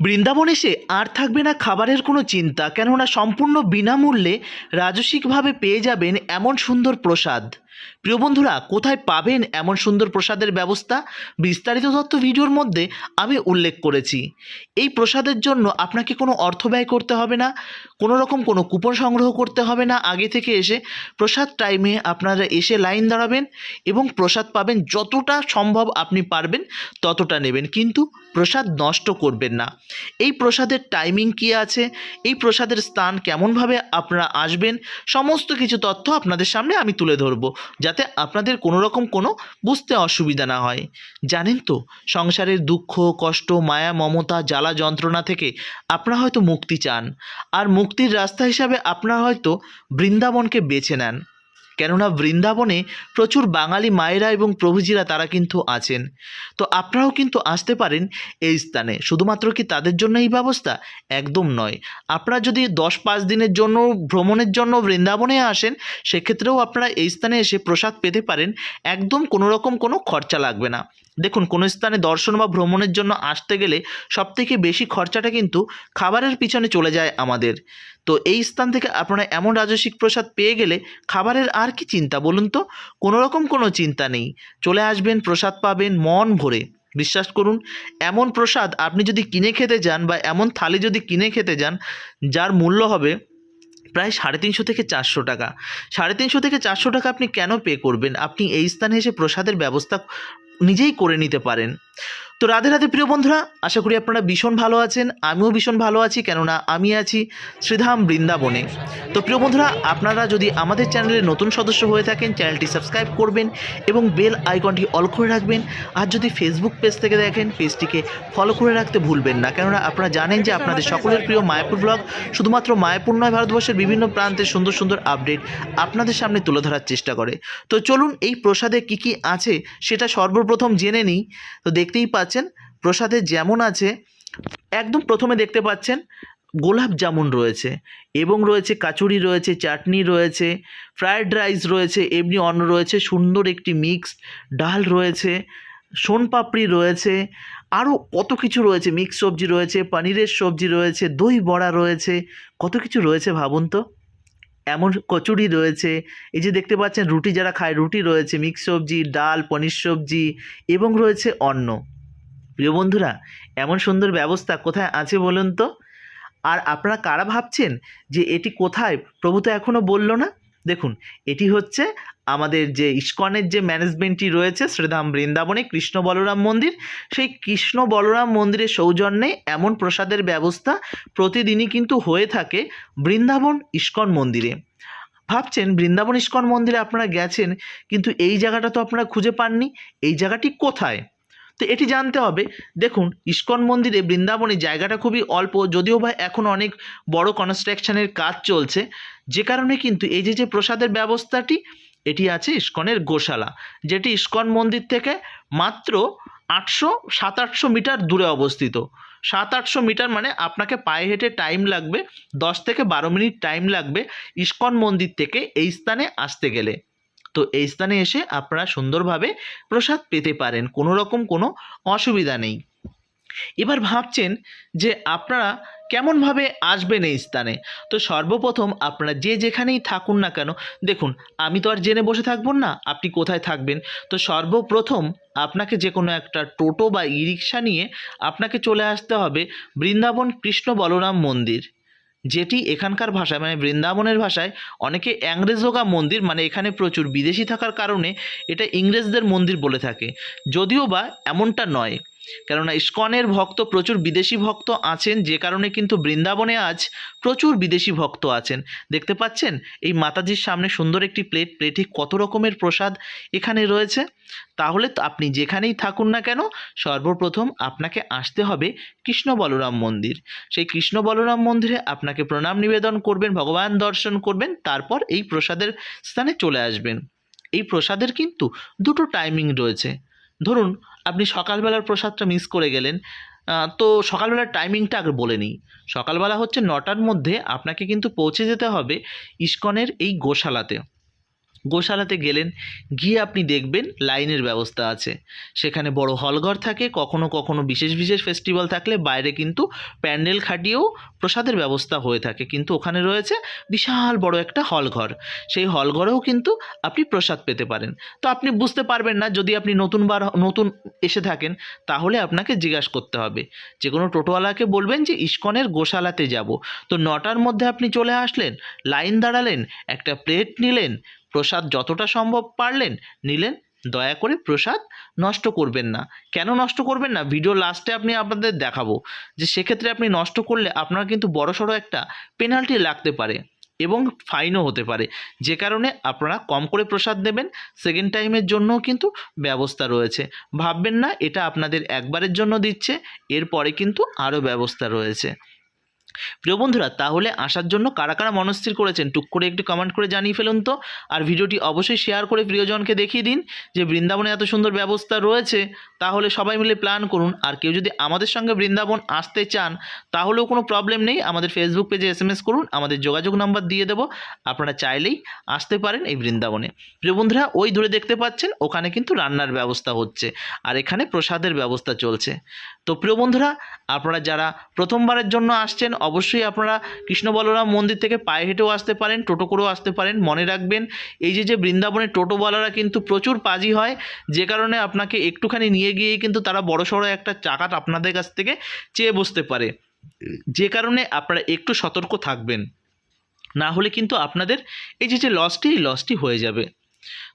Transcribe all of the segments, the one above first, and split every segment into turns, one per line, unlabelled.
বৃন্দাবন এসে আর থাকবে না খাবারের কোনো চিন্তা, কেননা সম্পূর্ণ বিনামূল্যে রাজসিকভাবে পেয়ে যাবেন এমন সুন্দর প্রসাদ। প্রিয় বন্ধুরা, কোথায় পাবেন এমন সুন্দর প্রসাদের ব্যবস্থা? বিস্তারিত তথ্য ভিডিওর মধ্যে আমি উল্লেখ করেছি। এই প্রসাদের জন্য আপনাকে কোনো অর্থ ব্যয় করতে হবে না, কোনো রকম কোনো কুপন সংগ্রহ করতে হবে না। আগে থেকে এসে প্রসাদ টাইমে আপনারা এসে লাইন দাঁড়াবেন এবং প্রসাদ পাবেন যতটা সম্ভব আপনি পারবেন ততটা নেবেন। কিন্তু প্রসাদ নষ্ট করবেন না। এই প্রসাদের টাইমিং কী আছে? এই প্রসাদের স্থান কেমনভাবে আপনারা আসবেন? সমস্ত কিছু তথ্য আপনাদের সামনে আমি তুলে ধরব। যাতে আপনাদের কোনো রকম কোনো বুঝতে অসুবিধা না হয়। জানেন তো, সংসারের দুঃখ, কষ্ট, মায়া, মমতা, জ্বালা, যন্ত্রণা থেকে আপনারা হয়তো মুক্তি চান। আর মুক্তির রাস্তা হিসাবে আপনারা হয়তো বৃন্দাবনকে বেছে নেন। কেননা বৃন্দাবনে প্রচুর বাঙালি মায়েরা এবং প্রভুজিরা তারা কিন্তু আছেন। তো আপনারাও কিন্তু আসতে পারেন এই স্থানে। শুধুমাত্র কি তাদের জন্য এই ব্যবস্থা? একদম নয়। আপনারা যদি দশ পাঁচ দিনের জন্য, ভ্রমণের জন্য বৃন্দাবনে আসেন, সেক্ষেত্রেও আপনারা এই স্থানে এসে প্রসাদ পেতে পারেন। একদম কোনো রকম কোনো খরচা লাগবে না। দেখুন, কোনো স্থানে দর্শন বা ভ্রমণের জন্য আসতে গেলে সবথেকে বেশি খরচাটা কিন্তু খাবারের পিছনে চলে যায় আমাদের। তো এই স্থান থেকে আপনারা এমন রাজস্বিক প্রসাদ পেয়ে গেলে খাবারের আর কি চিন্তা বলুন তো? কোনো রকম কোনো চিন্তা নেই। চলে আসবেন, প্রসাদ পাবেন মন ভরে। বিশ্বাস করুন, এমন প্রসাদ আপনি যদি কিনে খেতে যান বা এমন থালি যদি কিনে খেতে যান, যার মূল্য হবে প্রায় সাড়ে তিনশো থেকে চারশো টাকা। সাড়ে তিনশো থেকে চারশো টাকা আপনি কেন পে করবেন? আপনি এই স্থানে এসে প্রসাদের ব্যবস্থা নিজেই করে নিতে পারেন। তো রাধে রাধে প্রিয় বন্ধুরা, আশা করি আপনারা ভীষণ ভালো আছেন, আমিও ভীষণ ভালো আছি, কেননা আমি আছি শ্রীধাম বৃন্দাবনে। তো প্রিয় বন্ধুরা, আপনারা যদি আমাদের চ্যানেলের নতুন সদস্য হয়ে থাকেন, চ্যানেলটি সাবস্ক্রাইব করবেন এবং বেল আইকনটি অল করে রাখবেন। আর যদি ফেসবুক পেজ থেকে দেখেন পেজটিকে ফলো করে রাখতে ভুলবেন না। কেননা আপনারা জানেন যে আপনাদের সকলের প্রিয় মায়াপুর ব্লগ শুধুমাত্র মায়াপুর নয়, ভারতবর্ষের বিভিন্ন প্রান্তের সুন্দর সুন্দর আপডেট আপনাদের সামনে তুলে ধরার চেষ্টা করে। তো চলুন এই প্রসাদে কি কি আছে, সেটা সর্বপ্রথম জেনে নিই। তো দেখতেই পাচ্ছেন। প্রসাদে যেমন আছে, একদম প্রথমে দেখতে পাচ্ছেন গোলাপ জামুন রয়েছে এবং রয়েছে কাচুরি রয়েছে, চাটনি রয়েছে ফ্রায়েড রাইস রয়েছে, এমনি অন্ন রয়েছে, সুন্দর একটি মিক্স ডাল রয়েছে, সোনপাপড়ি রয়েছে, আরও কত কিছু রয়েছে মিক্স সবজি রয়েছে, পনিরের সবজি রয়েছে, দই বড়া রয়েছে, কত কিছু রয়েছে ভাবুন তো? এমন কচুরি রয়েছে, এই যে দেখতে পাচ্ছেন রুটি যারা খায়, রুটি রয়েছে মিক্স সবজি, ডাল, পনির সবজি এবং রয়েছে অন্ন। প্রিয় বন্ধুরা, এমন সুন্দর ব্যবস্থা কোথায় আছে বলুন তো? আর আপনারা কারা ভাবছেন যে এটি কোথায়? প্রভু তো এখনও বলল না। দেখুন, এটি হচ্ছে আমাদের যে ইস্কনের যে ম্যানেজমেন্টটি রয়েছে শ্রীধাম বৃন্দাবনে কৃষ্ণ বলরাম মন্দির। সেই কৃষ্ণ বলরাম মন্দিরের সৌজন্যে এমন প্রসাদের ব্যবস্থা প্রতিদিনই কিন্তু হয়ে থাকে বৃন্দাবন ইস্কন মন্দিরে। ভাবছেন বৃন্দাবন ইস্কন মন্দিরে আপনারা গেছেন, কিন্তু এই জায়গাটা তো আপনারা খুঁজে পাননি। এই জায়গাটি কোথায়? তো এটি জানতে হবে। দেখুন, ইস্কন মন্দিরে বৃন্দাবনে জায়গাটা খুবই অল্প, যদিও বা এখন অনেক বড় কনস্ট্রাকশনের কাজ চলছে। যে কারণে কিন্তু এই যে যে প্রসাদের ব্যবস্থাটি, এটি আছে ইস্কনের গোশালা, যেটি ইস্কন মন্দির থেকে মাত্র আটশো সাত আটশো মিটার দূরে অবস্থিত। সাত আটশো মিটার মানে আপনাকে পায়ে হেঁটে টাইম লাগবে, দশ থেকে বারো মিনিট টাইম লাগবে ইস্কন মন্দির থেকে এই স্থানে আসতে গেলে। তো এই স্থানে এসে আপনারা সুন্দরভাবে প্রসাদ পেতে পারেন, কোনো রকম কোনো অসুবিধা নেই। এবার ভাবছেন যে আপনারা কেমনভাবে আসবেন এই স্থানে? তো সর্বপ্রথম আপনারা যে যেখানেই থাকুন না কেন, দেখুন, আমি তো আর জেনে বসে থাকব না, আপনি কোথায় থাকবেন? তো সর্বপ্রথম আপনাকে যে কোনো একটা টোটো বা ই রিক্সা নিয়ে আপনাকে চলে আসতে হবে বৃন্দাবন কৃষ্ণ বলরাম মন্দির। যেটি এখানকার ভাষায় মানে বৃন্দাবনের ভাষায় অনেকে অ্যাংরেজোগা মন্দির মানে এখানে প্রচুর বিদেশি থাকার কারণে এটা ইংরেজদের মন্দির বলে থাকে। যদিও বা এমনটা নয়। কেননা ইস্কনের ভক্ত প্রচুর বিদেশি ভক্ত আছেন, যে কারণে কিন্তু বৃন্দাবনে আজ প্রচুর বিদেশি ভক্ত আছেন। দেখতে পাচ্ছেন? এই মাতাজির সামনে সুন্দর একটি প্লেট, প্লেটে কত রকমের প্রসাদ এখানে রয়েছে? তাহলে আপনি যেখানেই থাকুন না কেন, সর্বপ্রথম আপনাকে আসতে হবে কৃষ্ণ বলরাম মন্দির। সেই কৃষ্ণ বলরাম মন্দিরে আপনাকে প্রণাম নিবেদন করবেন, ভগবান দর্শন করবেন, তারপর এই প্রসাদের স্থানে চলে আসবেন। এই প্রসাদের কিন্তু দুটো টাইমিং রয়েছে। ধরুন আপনি সকালবেলার প্রসাদটা মিস করে গেলেন। তো সকালবেলার টাইমিংটা আগে বলে নিই। সকালবেলা হচ্ছে নটার মধ্যে আপনাকে কিন্তু পৌঁছে যেতে হবে ইস্কনের এই গোশালাতে। গোশালাতে গেলেন, গিয়ে আপনি দেখবেন লাইনের ব্যবস্থা আছে। সেখানে বড় হলঘর থাকে, কখনো কখনো বিশেষ বিশেষ ফেস্টিভ্যাল থাকলে বাইরে কিন্তু প্যান্ডেল খাটিয়েও প্রসাদের ব্যবস্থা হয়ে থাকে। কিন্তু ওখানে রয়েছে বিশাল বড় একটা হলঘর। সেই হলঘরেও কিন্তু আপনি প্রসাদ পেতে পারেন। তো আপনি বুঝতে পারবেন না, যদি আপনি নতুনবার নতুন এসে থাকেন, তাহলে আপনাকে জিজ্ঞাসা করতে হবে। যে কোনো টোটোওয়ালাকে বলবেন যে, ইস্কনের গোশালাতে যাব। তো নটার মধ্যে আপনি চলে আসলেন, লাইন দাঁড়ালেন, একটা প্লেট নিলেন প্রসাদ যতটা সম্ভব পারলেন, নিলেন। দয়া করে প্রসাদ নষ্ট করবেন না। কেন নষ্ট করবেন না? ভিডিও লাস্টে আপনি আপনাদের দেখাবো যে সেক্ষেত্রে আপনি নষ্ট করলে আপনার কিন্তু বড়সড় একটা পেনাল্টি লাগতে পারে এবং ফাইনও হতে পারে। যে কারণে আপনারা কম করে প্রসাদ দেবেন সেকেন্ড টাইমের জন্যও কিন্তু ব্যবস্থা রয়েছে। ভাববেন না, এটা আপনাদের একবারের জন্য দিচ্ছে, এরপরে কিন্তু আরও ব্যবস্থা রয়েছে। প্রিয় বন্ধুরা, তাহলে আসার জন্য কারা কারা মনস্থির করেছেন? টুক করে একটু কমেন্ট করে জানিয়ে ফেলুন তো। আর ভিডিওটি অবশ্যই শেয়ার করে প্রিয়জনকে দেখিয়ে দিন যে বৃন্দাবনে এত সুন্দর ব্যবস্থা রয়েছে। তাহলে সবাই মিলে প্ল্যান করুন। আর কেউ যদি আমাদের সঙ্গে বৃন্দাবন আসতে চান, তাহলেও কোনো প্রবলেম নেই। আমাদের ফেসবুক পেজে এস করুন। আমাদের যোগাযোগ নাম্বার দিয়ে দেবো। আপনারা চাইলেই আসতে পারেন এই বৃন্দাবনে। প্রিয় বন্ধুরা, ওই দূরে দেখতে পাচ্ছেন, ওখানে কিন্তু রান্নার ব্যবস্থা হচ্ছে। আর এখানে প্রসাদের ব্যবস্থা চলছে। তো প্রিয় বন্ধুরা, আপনারা যারা প্রথমবারের জন্য আসছেন, অবশ্যই আপনারা কৃষ্ণ বলরাম মন্দির থেকে পায়ে হেঁটেও আসতে পারেন, টোটো করেও আসতে পারেন, মনে রাখবেন, এই যে যে বৃন্দাবনের টোটোওয়ালারা কিন্তু প্রচুর পাজি হয়, যে কারণে আপনাকে একটুখানি নিয়ে গিয়েই কিন্তু তারা বড়সড় একটা চাকাট আপনাদের কাছ থেকে চেয়ে বসতে পারে। যে কারণে আপনারা একটু সতর্ক থাকবেন। না হলে কিন্তু আপনাদের এই যে যে লসটি লসটি হয়ে যাবে।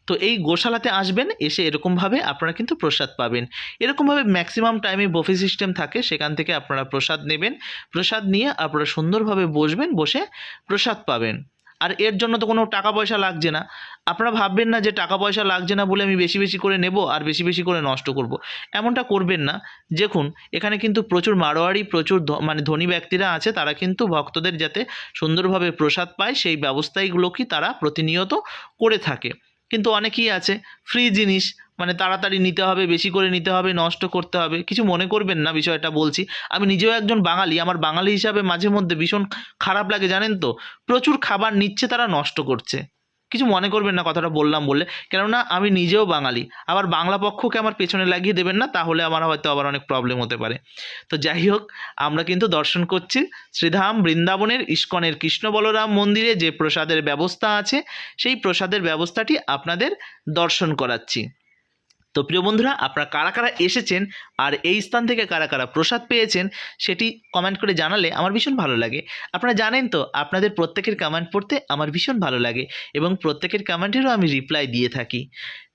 তো এই গোশালাতে আসবেন, এসে এরকমভাবে আপনারা কিন্তু প্রসাদ পাবেন। এরকমভাবে ম্যাক্সিমাম টাইমে বফি সিস্টেম থাকে, সেখান থেকে আপনারা প্রসাদ নেবেন। প্রসাদ নিয়ে আপনারা সুন্দরভাবে বসবেন, বসে প্রসাদ পাবেন। আর এর জন্য তো কোনো টাকা পয়সা লাগছে না। আপনারা ভাববেন না যে টাকা পয়সা লাগছে না বলে আমি বেশি বেশি করে নেব আর বেশি বেশি করে নষ্ট করব। এমনটা করবেন না। দেখুন, এখানে কিন্তু প্রচুর মারোয়ারি, প্রচুর মানে ধনী ব্যক্তিরা আছে, তারা কিন্তু ভক্তদের যাতে সুন্দরভাবে প্রসাদ পায়, সেই ব্যবস্থাগুলো কি তারা প্রতিনিয়ত করে থাকে। কিন্তু অনেকেই আছে ফ্রি জিনিস মানে তাড়াতাড়ি নিতে হবে, বেশি করে নিতে হবে, নষ্ট করতে হবে, কিছু মনে করবেন না বিষয়টা বলছি। আমি নিজেও একজন বাঙালি, আমার বাঙালি হিসাবে মাঝে মধ্যে ভীষণ খারাপ লাগে, জানেন তো? প্রচুর খাবার নিচ্ছে তারা নষ্ট করছে। কিছু মনে করবেন না কথাটা বললাম বলে কেননা আমি নিজেও বাঙালি। আবার বাংলা পক্ষকে আমার পেছনে লাগিয়ে দেবেন না, তাহলে আমার হয়তো আবার অনেক প্রবলেম হতে পারে। তো যাই হোক, আমরা কিন্তু দর্শন করছি শ্রীধাম বৃন্দাবনের ইস্কনের কৃষ্ণ বলরাম মন্দিরে যে প্রসাদের ব্যবস্থা আছে, সেই প্রসাদের ব্যবস্থাটি আপনাদের দর্শন করাচ্ছি। তো প্রিয় বন্ধুরা, আপনারা কারা কারা এসেছেন আর এই স্থান থেকে কারা কারা প্রসাদ পেয়েছেন সেটি কমেন্ট করে জানালে আমার ভীষণ ভালো লাগে। আপনারা জানেন তো, আপনাদের প্রত্যেকের কমেন্ট পড়তে আমার ভীষণ ভালো লাগে এবং প্রত্যেকের কমেন্টেরও আমি রিপ্লাই দিয়ে থাকি।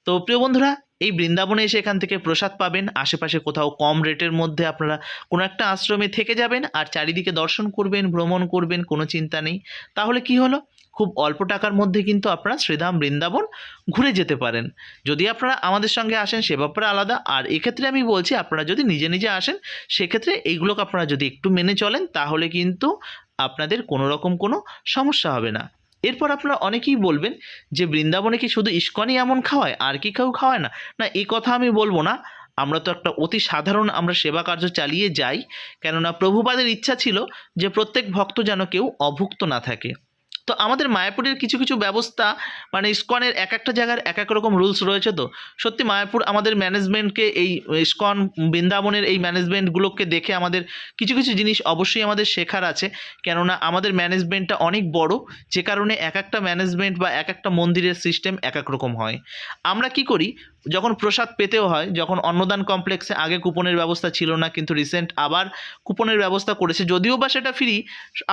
তো প্রিয় বন্ধুরা, এই বৃন্দাবনে এসে এখান থেকে প্রসাদ পাবেন। আশেপাশে কোথাও কম রেটের মধ্যে আপনারা কোনো একটা আশ্রমে থেকে যাবেন আর চারিদিকে দর্শন করবেন, ভ্রমণ করবেন, কোনো চিন্তা নেই। তাহলে কি হলো? খুব অল্প টাকার মধ্যে কিন্তু আপনারা শ্রীধাম বৃন্দাবন ঘুরে যেতে পারেন। যদি আপনারা আমাদের সঙ্গে আসেন, সে ব্যাপারে আলাদা। আর এক্ষেত্রে আমি বলছি, আপনারা যদি নিজে নিজে আসেন, সেক্ষেত্রে এইগুলোকে আপনারা যদি একটু মেনে চলেন, তাহলে কিন্তু আপনাদের কোনো রকম কোনো সমস্যা হবে না। এরপর আপনারা অনেকেই বলবেন যে, বৃন্দাবনে কি শুধু ইস্কনই এমন খাওয়ায়, আর কি কেউ খাওয়ায় না? না এই কথা আমি বলব না। আমরা তো একটা অতি সাধারণ আমরা সেবা কার্য চালিয়ে যাই। কেননা প্রভুপাদের ইচ্ছা ছিল যে, প্রত্যেক ভক্ত যেন কেউ অভুক্ত না থাকে। তো আমাদের মায়াপুরের কিছু কিছু ব্যবস্থা মানে ইস্কনের এক একটা জায়গার এক এক রকম রুলস রয়েছে তো? সত্যি মায়াপুর আমাদের ম্যানেজমেন্টকে এই ইস্কন বৃন্দাবনের এই ম্যানেজমেন্টগুলোকে দেখে আমাদের কিছু কিছু জিনিস অবশ্যই আমাদের শেখার আছে। কেননা আমাদের ম্যানেজমেন্টটা অনেক বড়, যে কারণে এক একটা ম্যানেজমেন্ট বা এক একটা মন্দিরের সিস্টেম এক এক রকম হয়। আমরা কি করি? যখন প্রসাদ পেতেও হয়, যখন অন্নদান কমপ্লেক্সে আগে কুপনের ব্যবস্থা ছিল না, কিন্তু রিসেন্ট আবার কুপনের ব্যবস্থা করেছে, যদিও বা সেটা ফ্রি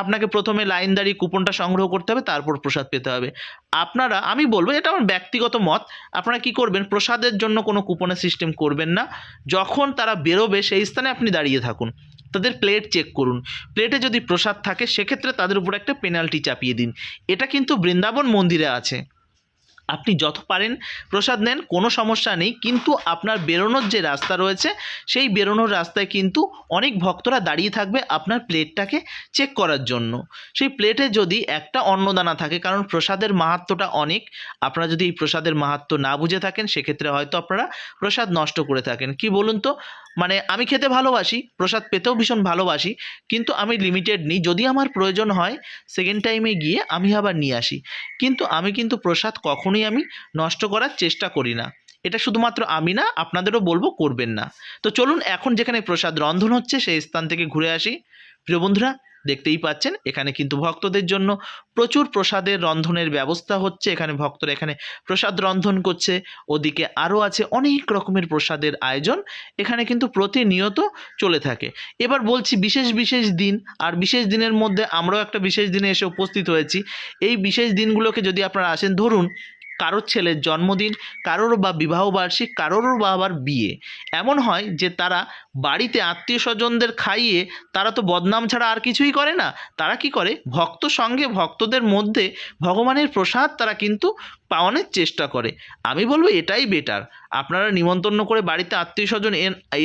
আপনাকে প্রথমে লাইন দাঁড়িয়ে কুপনটা সংগ্রহ করতে হবে, তারপর প্রসাদ পেতে হবে। আপনারা, আমি বলব, এটা আমার ব্যক্তিগত মত, আপনারা কি করবেন, প্রসাদের জন্য কোনো কুপনের সিস্টেম করবেন না। যখন তারা বেরোবে, সেই স্থানে আপনি দাঁড়িয়ে থাকুন। তাদের প্লেট চেক করুন। প্লেটে যদি প্রসাদ থাকে, সেক্ষেত্রে তাদের উপর একটা পেনাল্টি চাপিয়ে দিন। এটা কিন্তু বৃন্দাবন মন্দিরে আছে। আপনি যত পারেন প্রসাদ নেন, কোনো সমস্যা নেই। কিন্তু আপনার বেরোনোর যে রাস্তা রয়েছে, সেই বেরোনোর রাস্তায় কিন্তু অনেক ভক্তরা দাঁড়িয়ে থাকবে আপনার প্লেটটাকে চেক করার জন্য। সেই প্লেটে যদি একটা অন্নদানা থাকে, কারণ প্রসাদের মাহাত্ম্যটা অনেক, আপনারা যদি এই প্রসাদের মাহাত্ম্য না বুঝে থাকেন, সেক্ষেত্রে হয়তো আপনারা প্রসাদ নষ্ট করে থাকেন। কি বলুন তো? মানে আমি খেতে ভালোবাসি, প্রসাদ পেতেও ভীষণ ভালোবাসি, কিন্তু আমি লিমিটেড নিই। যদি আমার প্রয়োজন হয় সেকেন্ড টাইমে গিয়ে আমি আবার নিয়ে আসি। কিন্তু আমি কিন্তু প্রসাদ কখনোই আমি নষ্ট করার চেষ্টা করি না। এটা শুধুমাত্র আমি না, আপনাদেরও বলব, করবেন না। তো চলুন, এখন যেখানে প্রসাদ রন্ধন হচ্ছে, সেই স্থান থেকে ঘুরে আসি। প্রিয় বন্ধুরা দেখতেই পাচ্ছেন। এখানে কিন্তু ভক্তদের জন্য প্রচুর প্রসাদের রন্ধনের ব্যবস্থা হচ্ছে। এখানে ভক্তরা এখানে প্রসাদ রন্ধন করছে। ওদিকে আরও আছে অনেক রকমের প্রসাদের আয়োজন। এখানে কিন্তু প্রতিনিয়ত চলে থাকে। এবার বলছি বিশেষ বিশেষ দিন আর বিশেষ দিনের মধ্যে আমরাও একটা বিশেষ দিনে এসে উপস্থিত হয়েছি। এই বিশেষ দিনগুলোকে যদি আপনারা আসেন, ধরুন কারোর ছেলের জন্মদিন, কারোর বা বিবাহবার্ষিক কারোর বা আবার বিয়ে। এমন হয় যে তারা বাড়িতে আত্মীয় স্বজনদের খাইয়ে তারা তো বদনাম ছাড়া আর কিছুই করে না। তারা কি করে? ভক্ত সঙ্গে ভক্তদের মধ্যে ভগবানের প্রসাদ তারা কিন্তু পাওয়ানোর চেষ্টা করে। আমি বলব এটাই বেটার আপনারা নিমন্ত্রণ করে বাড়িতে আত্মীয় স্বজন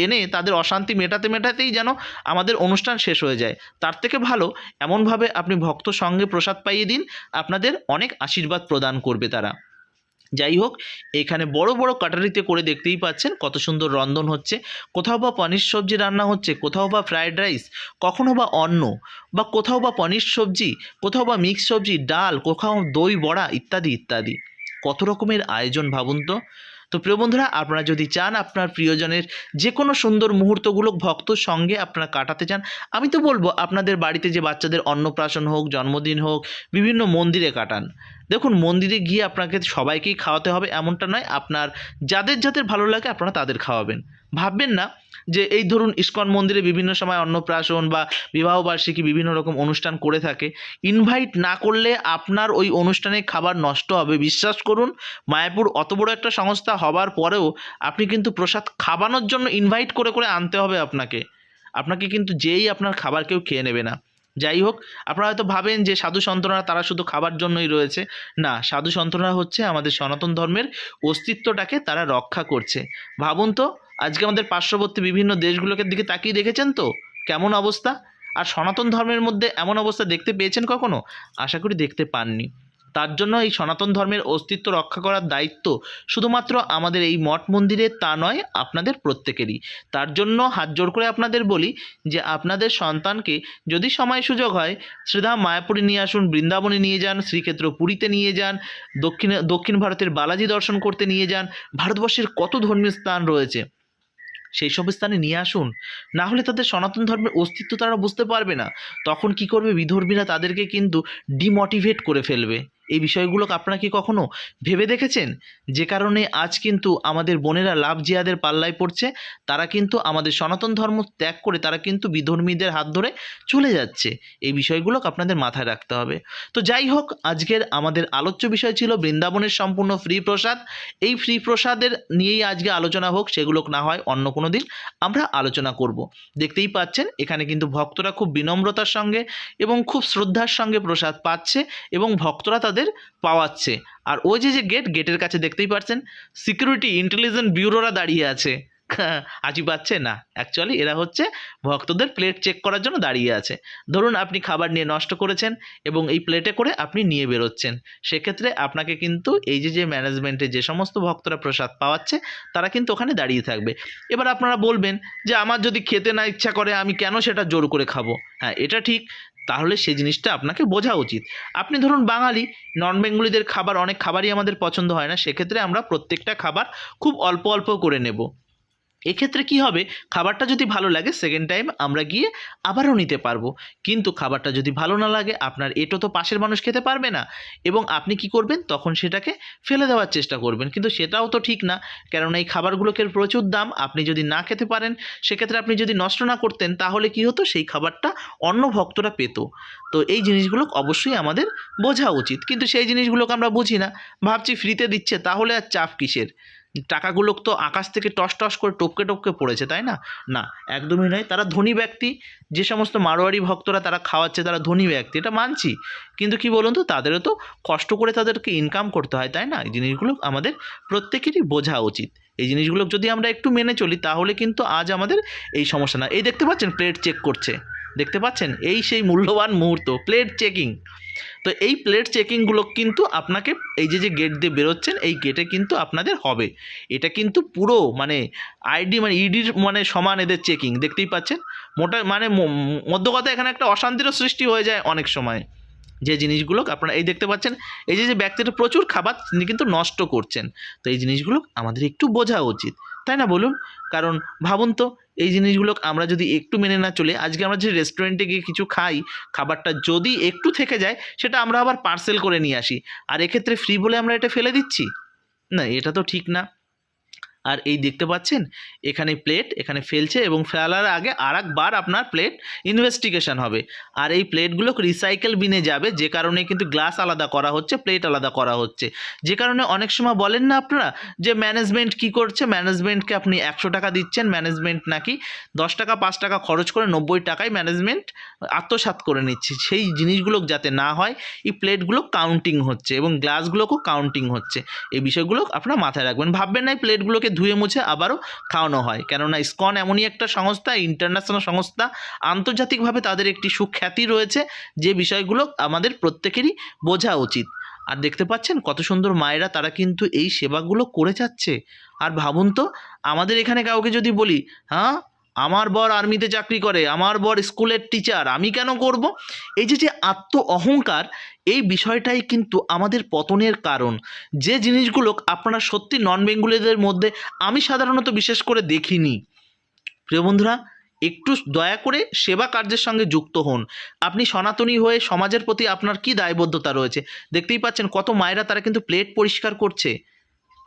এনে তাদের অশান্তি মেটাতে মেটাতেই যেন আমাদের অনুষ্ঠান শেষ হয়ে যায়। তার থেকে ভালো, এমনভাবে আপনি ভক্ত সঙ্গে প্রসাদ পাইয়ে দিন, আপনাদের অনেক আশীর্বাদ প্রদান করবে তারা। যাই হোক, এখানে বড় বড় কাটারিতে করে দেখতেই পাচ্ছেন কত সুন্দর রন্ধন হচ্ছে। কোথাও বা পনির সবজি রান্না হচ্ছে, কোথাও বা ফ্রায়েড রাইস, কখনো বা অন্ন, বা কোথাও বা পনির সবজি, কোথাও বা মিক্স সবজি, ডাল, কোথাও দই, বড়া ইত্যাদি ইত্যাদি। কত রকমের আয়োজন ভাবুন তো। তো প্রিয় বন্ধুরা, আপনারা যদি চান আপনার প্রিয়জনের যে কোনো সুন্দর মুহূর্তগুলো ভক্ত সঙ্গে আপনারা কাটাতে চান, আমি তো বলব আপনাদের বাড়িতে যে বাচ্চাদের অন্নপ্রাশন হোক, জন্মদিন হোক, বিভিন্ন মন্দিরে কাটান। দেখুন, মন্দিরে গিয়ে আপনাকে সবাইকেই খাওয়াতে হবে, এমনটা নয়। আপনার যাদের যাদের ভালো লাগে আপনারা তাদের খাওয়াবেন। ভাববেন না যে এই ধরুন ইস্কন মন্দিরে বিভিন্ন সময় অন্নপ্রাশন বা বিবাহবার্ষিকী বিভিন্ন রকম অনুষ্ঠান করে থাকে ইনভাইট না করলে আপনার ওই অনুষ্ঠানে খাবার নষ্ট হবে। বিশ্বাস করুন, মায়াপুর অত বড় একটা সংস্থা হবার পরেও আপনি কিন্তু প্রসাদ খাবানোর জন্য ইনভাইট করে করে আনতে হবে আপনাকে। আপনাকে কিন্তু যেই আপনার খাবার কেউ খেয়ে নেবে না। যাই হোক, আপনারা হয়তো ভাবেন যে সাধু সন্তরা তারা শুধু খাবার জন্যই রয়েছে। না, সাধু সন্তরা হচ্ছে আমাদের সনাতন ধর্মের অস্তিত্বটাকে তারা রক্ষা করছে। ভাবুন তো আজকে আমাদের পার্শ্ববর্তী বিভিন্ন দেশগুলোকে দিকে তাকিয়ে দেখেছেন তো? কেমন অবস্থা? আর সনাতন ধর্মের মধ্যে এমন অবস্থা দেখতে পেয়েছেন কখনো? আশা করি দেখতে পাননি। তার জন্য এই সনাতন ধর্মের অস্তিত্ব রক্ষা করার দায়িত্ব শুধুমাত্র আমাদের এই মঠ মন্দিরের তা নয়, আপনাদের প্রত্যেকেরই। তার জন্য হাত জোর করে আপনাদের বলি যে আপনাদের সন্তানকে যদি সময় সুযোগ হয়, শ্রীধাম মায়াপুরে নিয়ে আসুন, বৃন্দাবনে নিয়ে যান, শ্রীক্ষেত্র পুরীতে নিয়ে যান, দক্ষিণে দক্ষিণ ভারতের বালাজি দর্শন করতে নিয়ে যান, ভারতবর্ষের কত ধর্মীয় স্থান রয়েছে। সেই সব স্থানে নিয়ে আসুন। না হলে তাদের সনাতন ধর্মের অস্তিত্ব তারা বুঝতে পারবে না। তখন কি করবে বিধর্মীরা তাদেরকে কিন্তু ডিমোটিভেট করে ফেলবে। এই বিষয়গুলোকে আপনারা কি কখনো ভেবে দেখেছেন? যে কারণে আজ কিন্তু আমাদের বোনেরা লাভ জিয়াদের পাল্লায় পড়ছে, তারা কিন্তু আমাদের সনাতন ধর্ম ত্যাগ করে তারা কিন্তু বিধর্মীদের হাত ধরে চলে যাচ্ছে। এই বিষয়গুলোকে আপনাদের মাথায় রাখতে হবে। তো যাই হোক, আজকের আমাদের আলোচ্য বিষয় ছিল বৃন্দাবনের সম্পূর্ণ ফ্রি প্রসাদ। এই ফ্রি প্রসাদের নিয়েই আজকে আলোচনা হোক, সেগুলো না হয় অন্য কোনো দিন আমরা আলোচনা করব। দেখতেই পাচ্ছেন, এখানে কিন্তু ভক্তরা খুব বিনম্রতার সঙ্গে এবং খুব শ্রদ্ধার সঙ্গে প্রসাদ পাচ্ছে এবং ভক্তরা তাদের পাওয়াচ্ছে। আর ওই যে যে গেট গেটের কাছে দেখতেই পাচ্ছেন সিকিউরিটি ইন্টেলিজেন্ট ব্যুরোরা দাঁড়িয়ে আছে। আজি পাচ্ছে না অ্যাকচুয়ালি এরা হচ্ছে ভক্তদের প্লেট চেক করার জন্য দাঁড়িয়ে আছে। ধরুন আপনি খাবার নিয়ে নষ্ট করেছেন এবং এই প্লেটে করে আপনি নিয়ে বেরোচ্ছেন। সেক্ষেত্রে আপনাকে কিন্তু এই যে যে ম্যানেজমেন্টে যে সমস্ত ভক্তরা প্রসাদ পাওয়াচ্ছে, তারা কিন্তু ওখানে দাঁড়িয়ে থাকবে। এবার আপনারা বলবেন যে, আমার যদি খেতে না ইচ্ছা করে, আমি কেন সেটা জোর করে খাব? হ্যাঁ এটা ঠিক। তাহলে সেই জিনিসটা আপনাকে বোঝা উচিত। আপনি ধরুন বাঙালি নন বেঙ্গলিদের খাবার অনেক খাবারই আমাদের পছন্দ হয় না, সেক্ষেত্রে আমরা প্রত্যেকটা খাবার খুব অল্প অল্প করে নেব। এক্ষেত্রে কি হবে? খাবারটা যদি ভালো লাগে সেকেন্ড টাইম আমরা গিয়ে আবারও নিতে পারব। কিন্তু খাবারটা যদি ভালো না লাগে, আপনার এটো তো পাশের মানুষ খেতে পারবে না। এবং আপনি কি করবেন? তখন সেটাকে ফেলে দেওয়ার চেষ্টা করবেন। কিন্তু সেটাও তো ঠিক না। কেননা এই খাবারগুলোকে প্রচুর দাম। আপনি যদি না খেতে পারেন, সেক্ষেত্রে আপনি যদি নষ্ট না করতেন, তাহলে কি হতো? সেই খাবারটা অন্য ভক্তরা পেত। তো এই জিনিসগুলো অবশ্যই আমাদের বোঝা উচিত। কিন্তু সেই জিনিসগুলোকে আমরা বুঝি না। ভাবছি ফ্রিতে দিচ্ছে, তাহলে আর চাপ কিসের? টাকাগুলো তো আকাশ থেকে টস টস করে টপকে টপকে পড়েছে, তাই না? না, একদমই নয়। তারা ধনী ব্যক্তি, যে সমস্ত মারোয়ারি ভক্তরা তারা খাওয়াচ্ছে, তারা ধনী ব্যক্তি, এটা মানছি। কিন্তু কি বলুন তো, তাদেরও তো কষ্ট করে তাদেরকে ইনকাম করতে হয়, তাই না? এই জিনিসগুলো আমাদের প্রত্যেকেরই বোঝা উচিত। এই জিনিসগুলো যদি আমরা একটু মেনে চলি, তাহলে কিন্তু আজ আমাদের এই সমস্যা না। এই দেখতে পাচ্ছেন প্লেট চেক করছে। দেখতে পাচ্ছেন? এই সেই মূল্যবান মুহূর্ত প্লেট চেকিং তো এই প্লেট চেকিংগুলো কিন্তু আপনাকে এই যে যে গেট দিয়ে বেরোচ্ছেন, এই গেটে কিন্তু আপনাদের হবে। এটা কিন্তু পুরো মানে আইডি মানে ইডির মানে সমান এদের চেকিং দেখতেই পাচ্ছেন? মোটা মানে ম- ম- মধ্য কথা এখানে একটা অশান্তিরও সৃষ্টি হয়ে যায় অনেক সময়। যে জিনিসগুলো আপনারা এই দেখতে পাচ্ছেন, এই যে যে ব্যক্তিটা প্রচুর খাবার তিনি কিন্তু নষ্ট করছেন। তো এই জিনিসগুলো আমাদের একটু বোঝা উচিত, তাই না বলুন? কারণ ভাবুন তো এই জিনিসগুলো আমরা যদি একটু মেনে না চলে, আজকে আমরা যে রেস্টুরেন্টে গিয়ে কিছু খাই, খাবারটা যদি একটু থেকে যায়, সেটা আমরা আবার পার্সেল করে নিয়ে আসি। আর এক্ষেত্রে ফ্রি বলে আমরা এটা ফেলে দিচ্ছি? না, এটা তো ঠিক না। আর এই দেখতে পাচ্ছেন, এখানে প্লেট এখানে ফেলছে এবং ফেলার আগে আর একবার আপনার প্লেট ইনভেস্টিগেশন হবে। আর এই প্লেটগুলো রিসাইকেল বিনে যাবে, যে কারণে কিন্তু গ্লাস আলাদা করা হচ্ছে প্লেট আলাদা করা হচ্ছে। যে কারণে অনেক সময় বলেন না আপনারা যে ম্যানেজমেন্ট কি করছে? ম্যানেজমেন্টকে আপনি একশো টাকা দিচ্ছেন ম্যানেজমেন্ট নাকি দশ টাকা, পাঁচ টাকা খরচ করে নব্বই টাকায় ম্যানেজমেন্ট আত্মসাৎ করে নিচ্ছে। সেই জিনিসগুলো যাতে না হয়, এই প্লেটগুলো কাউন্টিং হচ্ছে এবং গ্লাসগুলোকেও কাউন্টিং হচ্ছে। এই বিষয়গুলো আপনারা মাথায় রাখবেন। ভাববেন না এই প্লেটগুলোকে ধুয়ে মুছে আবারও খাওয়ানো হয়। কেননা স্কন এমনই একটা সংস্থা ইন্টারন্যাশনাল সংস্থা, আন্তর্জাতিকভাবে তাদের একটি সুখ্যাতি রয়েছে যে বিষয়গুলো আমাদের প্রত্যেকেরই বোঝা উচিত। আর দেখতে পাচ্ছেন কত সুন্দর মায়েরা তারা কিন্তু এই সেবাগুলো করে যাচ্ছে। আর ভাবুন তো, আমাদের এখানে কাউকে যদি বলি হ্যাঁ আমার বর আর্মিতে চাকরি করে, আমার বর স্কুলের টিচার আমি কেন করব? এই যে যে আত্ম অহংকার, এই বিষয়টাই কিন্তু আমাদের পতনের কারণ। যে জিনিসগুলো আপনারা সত্যি নন বেঙ্গলিদের মধ্যে আমি সাধারণত বিশেষ করে দেখিনি। প্রিয় বন্ধুরা, একটু দয়া করে সেবা কার্যের সঙ্গে যুক্ত হন। আপনি সনাতনী হয়ে সমাজের প্রতি আপনার কি দায়বদ্ধতা রয়েছে? দেখতেই পাচ্ছেন কত মায়েরা তারা কিন্তু প্লেট পরিষ্কার করছে।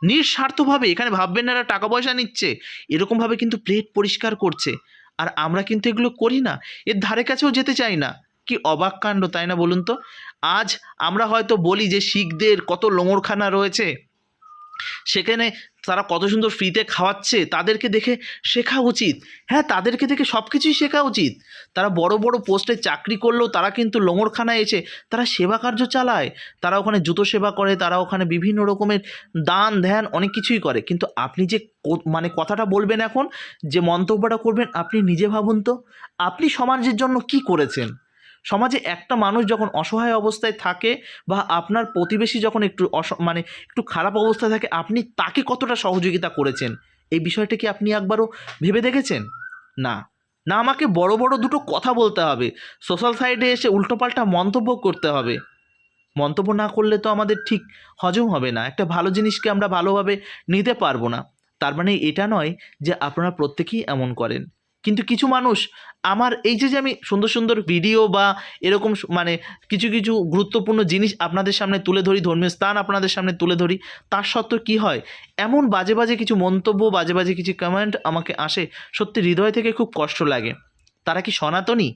নিঃস্বার্থভাবে এখানে ভাববেন না টাকা পয়সা নিচ্ছে। এরকমভাবে কিন্তু প্লেট পরিষ্কার করছে। আর আমরা কিন্তু এগুলো করি না। এর ধারে কাছেও যেতে চাই না। কি অবাক কাণ্ড, তাই না বলুন তো? আজ আমরা হয়তো বলি যে শিখদের কত লোঙরখানা রয়েছে। সেখানে তারা কত সুন্দর ফ্রিতে খাওয়াচ্ছে, তাদেরকে দেখে শেখা উচিত। হ্যাঁ তাদেরকে দেখে সব কিছুই শেখা উচিত। তারা বড় বড় পোস্টে চাকরি করলেও তারা কিন্তু লোঙরখানায় এসে তারা সেবা কার্য চালায়। তারা ওখানে জুতো সেবা করে, তারা ওখানে বিভিন্ন রকমের দান, ধ্যান অনেক কিছুই করে। কিন্তু আপনি যে মানে কথাটা বলবেন এখন, যে মন্তব্যটা করবেন, আপনি নিজে ভাবুন তো। আপনি সমাজের জন্য কি করেছেন? সমাজে একটা মানুষ যখন অসহায় অবস্থায় থাকে বা আপনার প্রতিবেশী যখন একটু অস মানে একটু খারাপ অবস্থায় থাকে, আপনি তাকে কতটা সহযোগিতা করেছেন? এই বিষয়টা কি আপনি একবারও ভেবে দেখেছেন? না। না, আমাকে বড় বড় দুটো কথা বলতে হবে। সোশ্যাল সাইডে এসে উল্টোপাল্টা মন্তব্য করতে হবে। মন্তব্য না করলে তো আমাদের ঠিক হজম হবে না। একটা ভালো জিনিসকে আমরা ভালোভাবে নিতে পারব না। তার মানে এটা নয় যে আপনারা প্রত্যেকেই এমন করেন। কিন্তু কিছু মানুষ আমার এই যে যে আমি সুন্দর সুন্দর ভিডিও বা এরকম মানে কিছু কিছু গুরুত্বপূর্ণ জিনিস আপনাদের সামনে তুলে ধরি, ধর্মীয় স্থান আপনাদের সামনে তুলে ধরি, তার সত্ত্বেও কী হয়? এমন বাজে বাজে কিছু মন্তব্য, বাজে বাজে কিছু কমেন্ট আমাকে আসে, সত্যি হৃদয় থেকে খুব কষ্ট লাগে। তারা কি সনাতনী?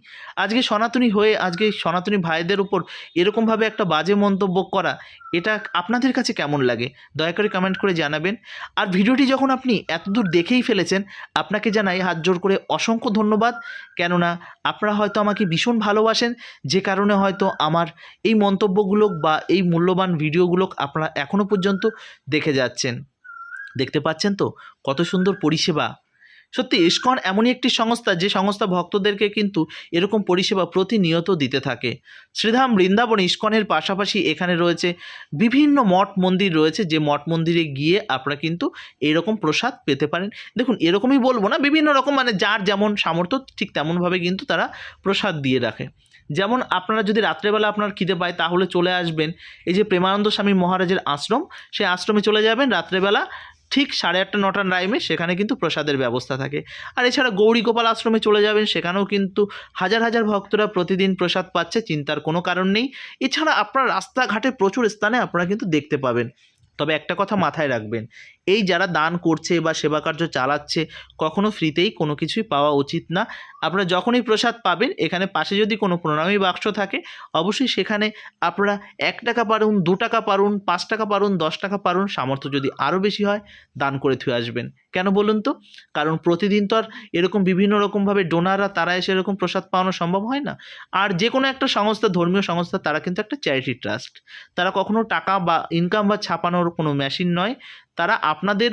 আজকে সনাতনী হয়ে, আজকে সনাতনী ভাইদের উপর এরকমভাবে একটা বাজে মন্তব্য করা, এটা আপনাদের কাছে কেমন লাগে? দয়া করে কমেন্ট করে জানাবেন। আর ভিডিওটি যখন আপনি এতদূর দেখেই ফেলেছেন, আপনাকে জানাই হাত জোর করে অসংখ্য ধন্যবাদ। কেননা, আপনারা হয়তো আমাকে ভীষণ ভালোবাসেন, যে কারণে হয়তো আমার এই মন্তব্যগুলো বা এই মূল্যবান ভিডিওগুলো আপনারা এখনও পর্যন্ত দেখে যাচ্ছেন। দেখতে পাচ্ছেন তো? কত সুন্দর পরিষেবা। সত্যি, ইস্কন এমনই একটি সংস্থা যে সংস্থা ভক্তদেরকে কিন্তু এরকম পরিষেবা প্রতিনিয়ত দিতে থাকে। শ্রীধাম বৃন্দাবন ইস্কনের পাশাপাশি এখানে রয়েছে বিভিন্ন মঠ মন্দির রয়েছে যে মঠ মন্দিরে গিয়ে আপনারা কিন্তু এরকম প্রসাদ পেতে পারেন। দেখুন, এরকমই বলব না, বিভিন্ন রকম মানে যার যেমন সামর্থ্য, ঠিক তেমনভাবে কিন্তু তারা প্রসাদ দিয়ে রাখে। যেমন আপনারা যদি রাত্রেবেলা আপনার খিদে পায় তাহলে চলে আসবেন, এই যে প্রেমানন্দ স্বামী মহারাজের আশ্রম, সেই আশ্রমে চলে যাবেন, রাত্রেবেলা ঠিক সাড়ে আটটা, নটার টাইমে সেখানে কিন্তু প্রসাদের ব্যবস্থা থাকে। আর এছাড়া গৌরীগোপাল আশ্রমে চলে যাবেন, সেখানেও কিন্তু হাজার হাজার ভক্তরা প্রতিদিন প্রসাদ পাচ্ছে, চিন্তার কোনো কারণ নেই। এছাড়া আপনার রাস্তাঘাটে প্রচুর স্থানে আপনারা কিন্তু দেখতে পাবেন। তবে একটা কথা মাথায় রাখবেন, এই যারা দান করছে বা সেবা কার্য চালাচ্ছে, কখনো ফ্রিতেই কোনো কিছুই পাওয়া উচিত না। আপনারা যখনই প্রসাদ পাবেন, এখানে পাশে যদি কোনো প্রণামী বাক্স থাকে, অবশ্যই সেখানে আপনারা এক টাকা পারুন, দু টাকা পারুন, পাঁচ টাকা পারুন, দশ টাকা পারুন, সামর্থ্য যদি আরও বেশি হয়, দান করে থুয়ে আসবেন। কেন বলুন তো? কারণ প্রতিদিন তো আর এরকম বিভিন্ন রকমভাবে ডোনাররা তারা এসে এরকম প্রসাদ পাওয়ানো সম্ভব হয় না। আর যে কোনো একটা সংস্থা, ধর্মীয় সংস্থা, তারা কিন্তু একটা চ্যারিটি ট্রাস্ট তারা কখনো টাকা বা ইনকাম বা ছাপানোর কোনো মেশিন নয়। তারা আপনাদের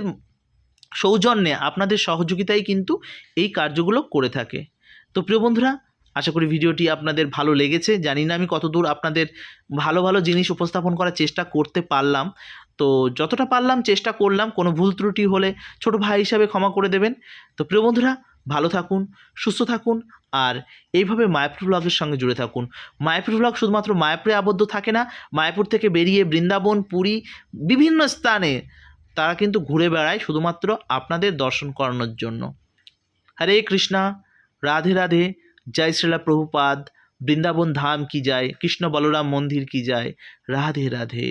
সৌজন্যে, আপনাদের সহযোগিতায় কিন্তু এই কার্যগুলো করে থাকে। তো প্রিয় বন্ধুরা, আশা করি ভিডিওটি আপনাদের ভালো লেগেছে। জানি না আমি কতদূর আপনাদের ভালো ভালো জিনিস উপস্থাপন করার চেষ্টা করতে পারলাম। তো যতটা পারলাম চেষ্টা করলাম, কোনো ভুল ত্রুটি হলে ছোট ভাই হিসাবে ক্ষমা করে দেবেন। তো প্রিয় বন্ধুরা, ভালো থাকুন, সুস্থ থাকুন, আর এইভাবে মায়াপুর ব্লগের সঙ্গে জুড়ে থাকুন। মায়াপুর ব্লগ শুধুমাত্র মায়াপুরে আবদ্ধ থাকে না, মায়াপুর থেকে বেরিয়ে বৃন্দাবন, পুরী, বিভিন্ন স্থানে তারা কিন্তু ঘুরে বেড়ায় শুধুমাত্র আপনাদের দর্শন করানোর জন্য। হরে কৃষ্ণা, রাধে রাধে, জয় শ্রীলা প্রভুপাদ, বৃন্দাবন ধাম কি যায়, কৃষ্ণ বলরাম মন্দির কি যায়, রাধে রাধে।